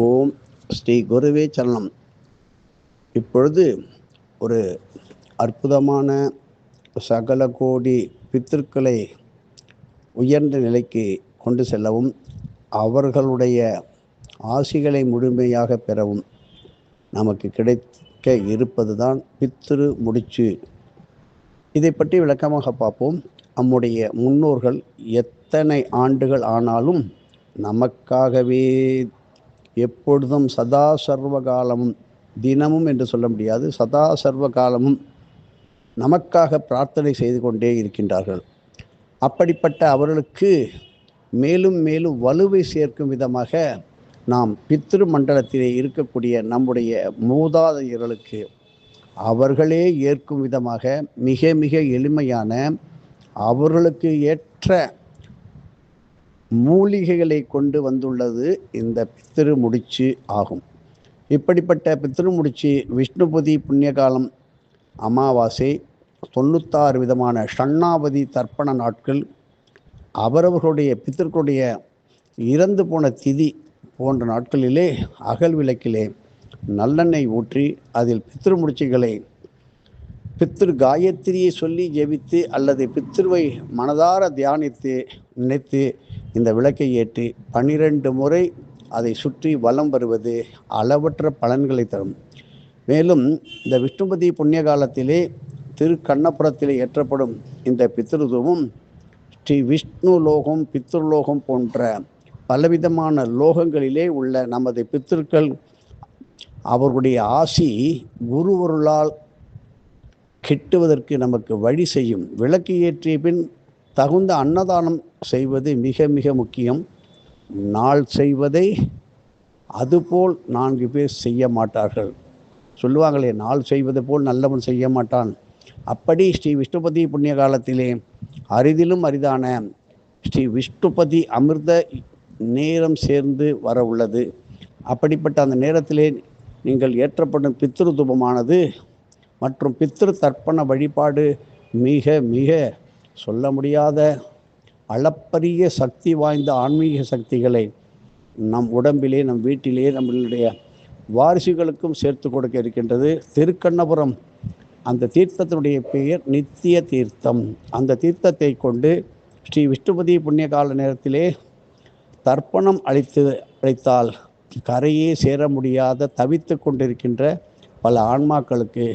ஓம் ஸ்ரீ குருவே சரணம். இப்பொழுது ஒரு அற்புதமான சகல கோடி பித்திருக்களை உயர்ந்த நிலைக்கு கொண்டு செல்லவும் அவர்களுடைய ஆசிகளை முழுமையாக பெறவும் நமக்கு கிடைக்க இருப்பது தான் பித்திரு முடிச்சு. இதை பற்றி விளக்கமாக பார்ப்போம். நம்முடைய முன்னோர்கள் எத்தனை ஆண்டுகள் ஆனாலும் நமக்காகவே எப்பொழுதும் சதா சர்வ காலமும் தினமும் என்று சொல்ல முடியாது சதா சர்வ காலமும் நமக்காக பிரார்த்தனை செய்து கொண்டே இருக்கின்றார்கள். அப்படிப்பட்ட அவர்களுக்கு மேலும் மேலும் வலுவை சேர்க்கும் விதமாக நாம் பித்ரு மண்டலத்திலே இருக்கக்கூடிய நம்முடைய மூதாதையர்களுக்கு அவர்களே ஏற்கும் விதமாக மிக மிக எளிமையான அவர்களுக்கு ஏற்ற மூலிகைகளை கொண்டு வந்துள்ளது இந்த பித்திரு முடிச்சு ஆகும். இப்படிப்பட்ட பித்திரு முடிச்சு விஷ்ணுபதி புண்ணியகாலம் அமாவாசை தொண்ணூத்தாறு விதமான ஷண்ணாவதி தர்ப்பண நாட்கள் அவரவர்களுடைய பித்தர்களுடைய இறந்து போன திதி போன்ற நாட்களிலே அகல் விளக்கிலே நல்லெண்ணெய் ஊற்றி அதில் பித்திரு முடிச்சுகளை பித்திரு காயத்திரியை சொல்லி ஜெபித்து அல்லது பித்திருவை மனதார தியானித்து நினைத்து இந்த விளக்கை ஏற்றி பன்னிரண்டு முறை அதை சுற்றி வலம் வருவது அளவற்ற பலன்களை தரும். மேலும் இந்த விஷ்ணுபதி புண்ணிய காலத்திலே திரு கண்ணபுரத்திலே ஏற்றப்படும் இந்த பித்ருதுவும் ஸ்ரீ விஷ்ணு லோகம் பித்ருலோகம் போன்ற பலவிதமான லோகங்களிலே உள்ள நமது பித்திருக்கள் அவர்களுடைய ஆசி குருவருளால் கெட்டுவதற்கு நமக்கு வழி செய்யும். விளக்கு ஏற்றிய பின் தகுந்த அன்னதானம் செய்வது மிக மிக முக்கியம். நாள் செய்வதை அதுபோல் நான்கு பேர் செய்ய மாட்டார்கள். சொல்லுவாங்களே நாள் செய்வது போல் நல்லவன் செய்ய மாட்டான். அப்படி ஸ்ரீ விஷ்ணுபதி புண்ணிய காலத்திலே அரிதிலும் அரிதான ஸ்ரீ விஷ்ணுபதி அமிர்த நேரம் சேர்ந்து வர உள்ளது. அப்படிப்பட்ட அந்த நேரத்திலே நீங்கள் ஏற்றப்படும் பித்ரு தூபமானது மற்றும் பித்ரு தர்ப்பண வழிபாடு மிக மிக சொல்ல முடியாத அளப்பரிய சக்தி வாய்ந்த ஆன்மீக சக்திகளை நம் உடம்பிலே நம் வீட்டிலே நம்மளுடைய வாரிசுகளுக்கும் சேர்த்து கொடுக்க இருக்கின்றது. திருக்கண்ணபுரம் அந்த தீர்த்தத்தினுடைய பெயர் நித்திய தீர்த்தம். அந்த தீர்த்தத்தை கொண்டு ஸ்ரீ விஷ்ணுபதி புண்ணிய கால நேரத்திலே தர்ப்பணம் அளித்து அளித்தால் கரையே சேர முடியாத தவித்து கொண்டிருக்கின்ற பல ஆன்மாக்களுக்கு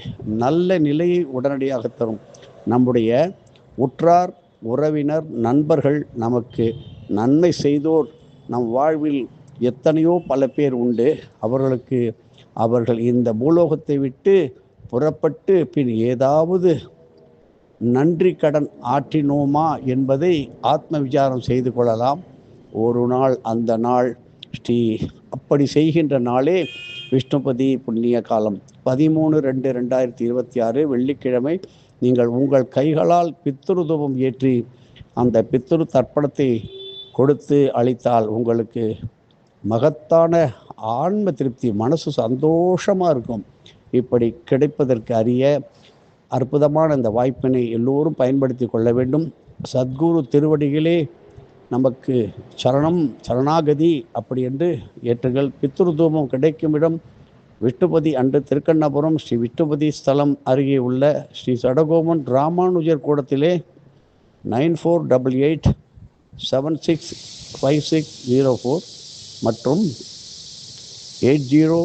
நல்ல நிலையை உடனடியாக தரும். நம்முடைய உற்றார் உறவினர் நண்பர்கள் நமக்கு நன்மை செய்தோர். நம் வாழ்வில் எத்தனையோ பல பேர் உண்டு. அவர்களுக்கு அவர்கள் இந்த பூலோகத்தை விட்டு புறப்பட்டு பின் ஏதாவது நன்றி கடன் ஆற்றினோமா என்பதை ஆத்ம விசாரம் செய்து கொள்ளலாம். ஒரு நாள் அந்த நாள் ஸ்ரீ அப்படி செய்கின்ற நாளே விஷ்ணுபதி புண்ணிய காலம். பதிமூணு ரெண்டு ரெண்டாயிரத்தி இருபத்தி ஆறு வெள்ளிக்கிழமை நீங்கள் உங்கள் கைகளால் பித்துரு தூபம் ஏற்றி அந்த பித்துரு தர்ப்பணத்தை கொடுத்து அளித்தால் உங்களுக்கு மகத்தான ஆன்ம திருப்தி மனசு சந்தோஷமாக இருக்கும். இப்படி கிடைப்பதற்கு அறிய அற்புதமான இந்த வாய்ப்பினை எல்லோரும் பயன்படுத்தி கொள்ள வேண்டும். சத்குரு திருவடிகளே நமக்கு சரணம் சரணாகதி அப்படி என்று ஏற்றுங்கள். பித்ரு தூபம் கிடைக்கும் இடம் விஷ்ணுபதி அன்று திருக்கண்ணபுரம் ஸ்ரீ விஷ்ணுபதி ஸ்தலம் அருகே உள்ள Sri சடகோமன் Ramanujar கூடத்திலே nine four double eight seven six five six zero four மற்றும் eight zero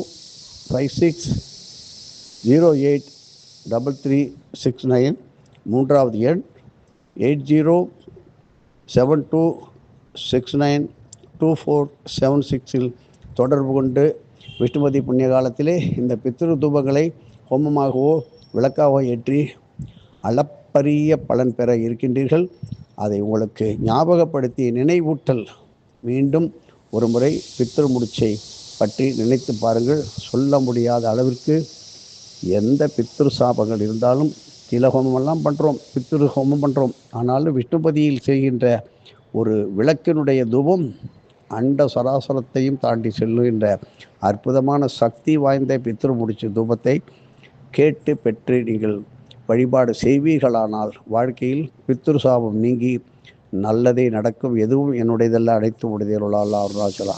five six zero eight double three six nine மூன்றாவது எண் eight zero seven two six nine two four seven சிக்ஸில் தொடர்பு கொண்டு விஷ்ணுபதி புண்ணிய காலத்திலே இந்த பித்ரு தூபங்களை ஹோமமாகவோ விளக்காகவோ ஏற்றி அளப்பரிய பலன் பெற இருக்கின்றீர்கள். அதை உங்களுக்கு ஞாபகப்படுத்தி நினைவூட்டல். மீண்டும் ஒரு முறை பித்ரு முடிச்சை பற்றி நினைத்து பாருங்கள். சொல்ல முடியாத அளவிற்கு எந்த பித்ரு சாபங்கள் இருந்தாலும் தில ஹோமமெல்லாம் பண்ணுறோம் பித்ரு ஹோமம் பண்ணுறோம் ஆனாலும் விஷ்ணுபதியில் செய்கின்ற ஒரு விளக்கினுடைய தூபம் அண்ட சராசரத்தையும் தாண்டி செல்லுகின்ற அற்புதமான சக்தி வாய்ந்த பித்ரு முடிச்ச தூபத்தை கேட்டு பெற்று நீங்கள் வழிபாடு செய்வீர்களானால் வாழ்க்கையில் பித்ரு சாபம் நீங்கி நல்லதே நடக்கும். எதுவும் என்னுடையதல்ல. அனைத்து உடையதொருளால் அருணாச்சலா